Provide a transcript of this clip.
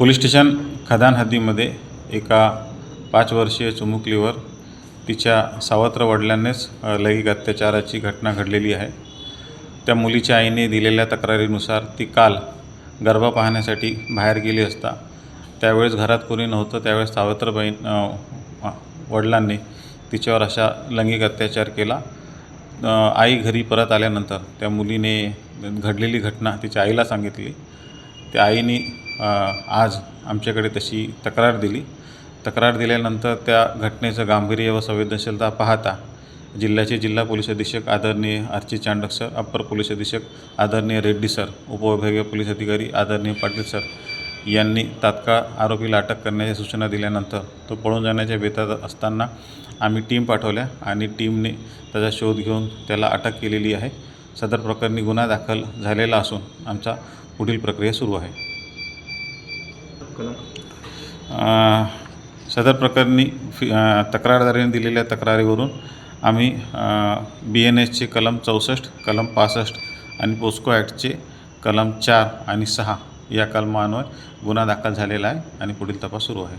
Police station खदान हद्दीमध्ये एका पाच वर्षीय चुमुकलीवर तिच्या सावत्र वडिलांनीच लैंगिक अत्याचाराची घटना घडलेली आहे. त्या मुलीच्या आईने दिलेल्या तक्रारीनुसार ती काल गरबा पाहण्यासाठी बाहेर गेली असता त्यावेळेस घरात कोणी नव्हतं त्यावेळेस सावत्रबाई वडिलांनी तिच्यावर अशा लैंगिक अत्याचार केला. आई घरी परत आल्यानंतर त्या मुलीने घडलेली घटना तिच्या आईला सांगितली. त्या आईने आज आमच्याकडे तशी तक्रार दिली. तक्रार दिल्यानंतर त्या घटनेचं गांभीर्य व संवेदनशीलता पाहता जिल्ह्याचे जिल्हा पोलीस अधीक्षक आदरणीय Archi Chandak sir upper police अधीक्षक आदरणीय रेड्डी सर उपविभागीय पोलीस अधिकारी आदरणीय पाटील सर यांनी तात्काळ आरोपीला अटक करण्याच्या सूचना दिल्यानंतर तो पळून जाण्याच्या बेतात असताना आम्ही टीम पाठवल्या आणि टीमने त्याचा शोध घेऊन त्याला अटक केलेली आहे. सदर प्रकरणी गुन्हा दाखल झालेला असून आमचा पुढील प्रक्रिया सुरू आहे. सदर प्रकरणी फि तक्रारदाराने दिलेल्या तक्रारीवरून आम्ही बी एन एसचे कलम चौसष्ट कलम पासष्ट आणि पोस्को ॲक्टचे कलम चार आणि सहा या कलमान्वये गुन्हा दाखल झालेला आहे आणि पुढील तपास सुरू आहे.